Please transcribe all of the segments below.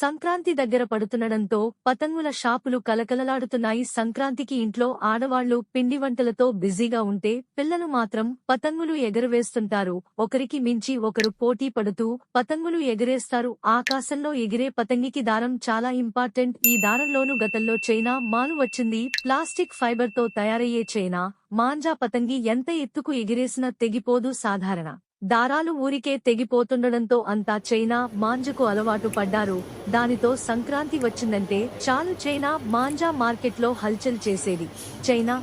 సంక్రాంతి దగ్గర పడుతుండడంతో పతంగుల షాపులు కలకలలాడుతున్నాయి. సంక్రాంతికి ఇంట్లో ఆడవాళ్ళు పిండి వంటలతో బిజీగా ఉంటే పిల్లలు మాత్రం పతంగులు ఎగరవేస్తుంటారు. ఒకరికి మించి ఒకరు పోటీ పడుతూ పతంగులు ఎగరేస్తారు. ఆకాశంలో ఎగిరే పతంగికి దారం చాలా ఇంపార్టెంట్. ఈ దారంలోను గతంలో చైనా మాను వచ్చింది. ప్లాస్టిక్ ఫైబర్తో తయారయ్యే చైనా మాంజా పతంగి ఎంత ఎత్తుకు ఎగిరేసినా తెగిపోదు సాధారణ. దారాలు ఊరికే తెగిపోతుండడంతో అంతా చైనా మాంజకు అలవాటు పడ్డారు. దానితో సంక్రాంతి వచ్చిందంటే చాలు చైనా మాంజా మార్కెట్లో హల్చల్ చేసేది. చైనా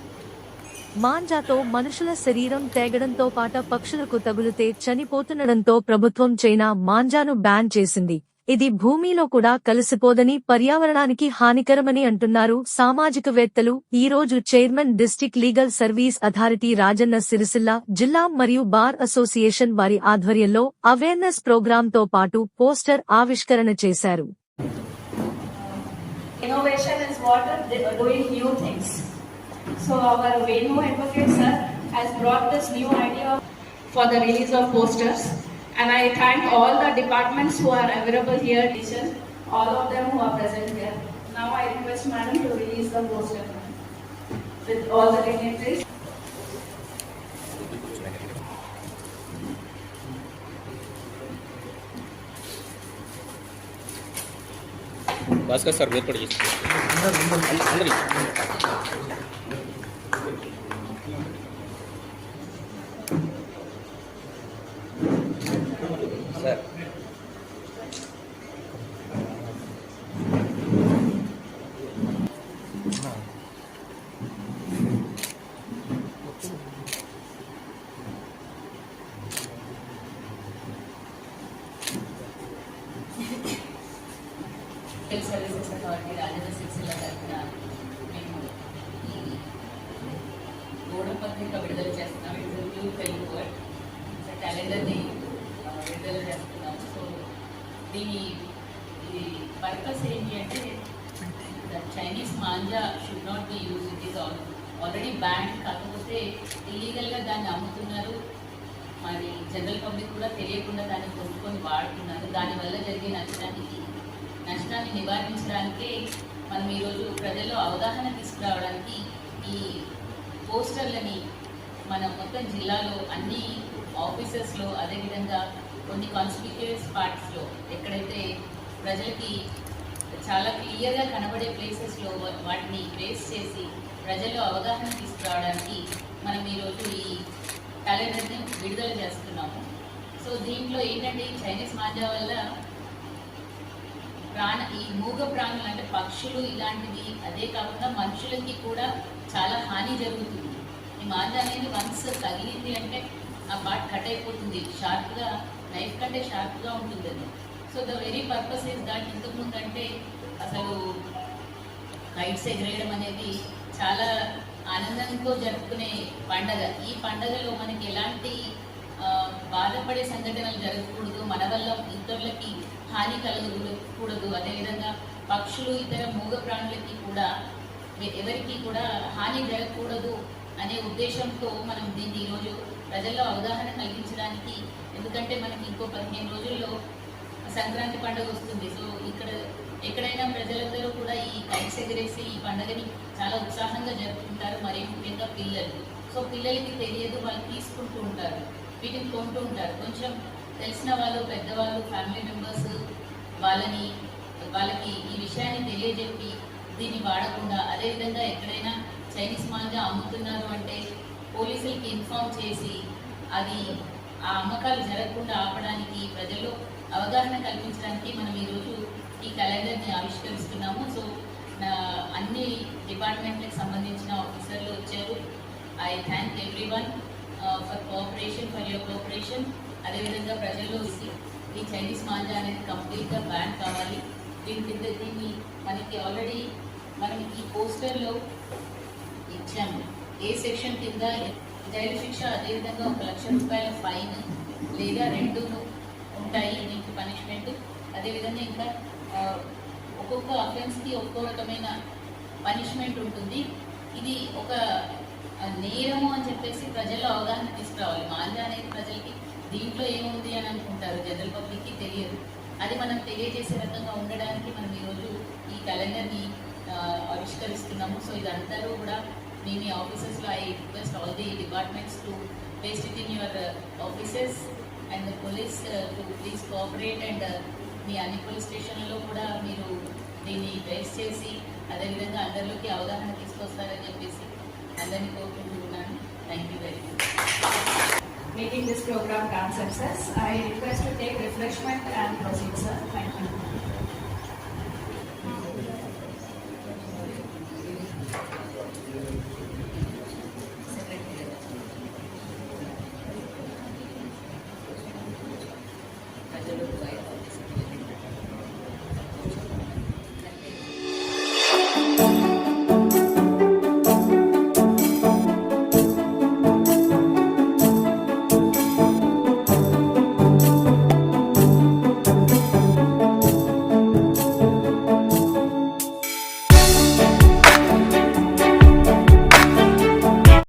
మాంజాతో మనుషుల శరీరం తేగడంతో పాట పక్షులకు తగులుతే చనిపోతుండడంతో ప్రభుత్వం చైనా మాంజాను బ్యాన్ చేసింది. ఇది భూమిలో కూడా కలిసిపోదని పర్యావరణానికి హానికరమని అంటున్నారు సామాజికవేత్తలు ఈ రోజు chairman district legal service authority Rajanna Sircilla జిల్లా మరియు బార్ అసోసియేషన్ వారి ఆధ్వర్యంలో అవేర్నెస్ ప్రోగ్రామ్తో పాటు పోస్టర్ ఆవిష్కరణ చేశారు Innovation is what doing new things. So our Venu advocate sir has brought this new idea for the release of posters. And I thank all the departments who are available here, teachers, all of them who are present here. Now I request madam to release the poster with all the dignitaries. Bhaskar sir ఏర్పాటు చేసి అందరి sir దీని ఇది purpose ఏంటి అంటే the Chinese manja should not be use it is all already ban కాకపోతే ఇల్లీగల్గా దాన్ని అమ్ముతున్నారు. మరి జనరల్ పబ్లిక్ కూడా తెలియకుండా దాన్ని కొనుక్కొని వాడుతున్నారు. దానివల్ల జరిగే నష్టానికి నష్టాన్ని నివారించడానికే మనం ఈరోజు ప్రజల్లో అవగాహన తీసుకురావడానికి ఈ పోస్టర్లని మన మొత్తం జిల్లాలో అన్ని ఆఫీసెస్లో అదేవిధంగా కొన్ని కాన్స్టిట్యూయస్ పార్ట్స్లో ఎక్కడైతే ప్రజలకి చాలా క్లియర్గా కనబడే ప్లేసెస్లో వాటిని ప్లేస్ చేసి ప్రజల్లో అవగాహన తీసుకురావడానికి మనం ఈరోజు ఈ క్యాలెండర్ని విడుదల చేస్తున్నాము. సో దీంట్లో ఏంటంటే ఈ చైనీస్ మాంజా వల్ల ప్రాణ ఈ మూగ ప్రాణులు అంటే పక్షులు ఇలాంటివి అదే కాకుండా మనుషులకి కూడా చాలా హాని జరుగుతుంది. బాధ అనేది వన్స్ తగిలింది అంటే ఆ పార్ట్ కట్ అయిపోతుంది. షార్ప్గా నైఫ్ కంటే షార్ప్గా ఉంటుంది అది. So the very purpose is that ఇంతకు ముందు అంటే అసలు కైట్స్ ఎగరేయడం అనేది చాలా ఆనందంతో జరుపుకునే పండగ. ఈ పండగలో మనకి ఎలాంటి బాధపడే సంఘటనలు జరగకూడదు. మన వల్ల ఇతరులకి హాని కలగకూడదు. అదేవిధంగా పక్షులు ఇతర మూగ ప్రాణులకి కూడా ఎవరికి కూడా హాని జరగకూడదు. అనే ఉద్దేశంతో మనం దీన్ని ఈరోజు ప్రజల్లో అవగాహన కలిగించడానికి ఎందుకంటే మనకి ఇంకో పదిహేను రోజుల్లో సంక్రాంతి పండుగ వస్తుంది. సో ఇక్కడ ఎక్కడైనా ప్రజలందరూ కూడా ఈ టైక్స్ ఎగరేసి ఈ పండుగని చాలా ఉత్సాహంగా జరుపుకుంటారు. మరీ ముఖ్యంగా పిల్లలు. సో పిల్లలకి తెలియదు వాళ్ళు తీసుకుంటూ ఉంటారు. వీటిని కొంటూ ఉంటారు. కొంచెం తెలిసిన వాళ్ళు పెద్దవాళ్ళు ఫ్యామిలీ మెంబర్స్ వాళ్ళని వాళ్ళకి ఈ విషయాన్ని తెలియజెప్పి దీన్ని వాడకుండా అదేవిధంగా ఎక్కడైనా చైనీస్ మాంజా అమ్ముతున్నారు అంటే పోలీసులకి ఇన్ఫార్మ్ చేసి అది ఆ అమ్మకాలు జరగకుండా ఆపడానికి ప్రజల్లో అవగాహన కల్పించడానికి మనం ఈరోజు ఈ క్యాలెండర్ని ఆవిష్కరిస్తున్నాము. సో అన్ని డిపార్ట్మెంట్లకు సంబంధించిన ఆఫీసర్లు వచ్చారు. I thank everyone for cooperation for your cooperation. అదేవిధంగా ప్రజల్లో ఈ- ఈ చైనీస్ మాంజా అనేది కంప్లీట్గా బ్యాన్ కావాలి. దీని కింద దీన్ని మనకి ఆల్రెడీ మనం ఈ పోస్టర్లో ఇచ్చాము ఏ సెక్షన్ కింద జైలు శిక్ష అదేవిధంగా ఒక లక్ష రూపాయల ఫైన్ లేదా రెండు ఉంటాయి దీనికి పనిష్మెంట్. అదేవిధంగా ఇంకా ఒక్కొక్క అఫెన్స్కి ఒక్కో రకమైన పనిష్మెంట్ ఉంటుంది. ఇది ఒక నేరము అని చెప్పేసి ప్రజల్లో అవగాహన తీసుకురావాలి. మాంజా అనేది ప్రజలకి దీంట్లో ఏముంది అని అనుకుంటారు. జనరల్ పబ్లిక్కి తెలియదు. అది మనం తెలియజేసే రకంగా ఉండడానికి మనం ఈరోజు ఈ క్యాలెండర్ని ఆవిష్కరిస్తున్నాము. సో ఇదందరూ కూడా మీ మీ ఆఫీసెస్లో I request all the departments to paste it in your offices and police to please cooperate and మీ అన్ని పోలీస్ స్టేషన్లలో కూడా మీరు దీన్ని రైస్ చేసి అదేవిధంగా అందరిలోకి అవగాహన తీసుకొస్తారని చెప్పేసి అందరినీ కోరుకుంటున్నాను thank you very much making this programme can success. I request to take refreshment and proceed, sir. Thank you.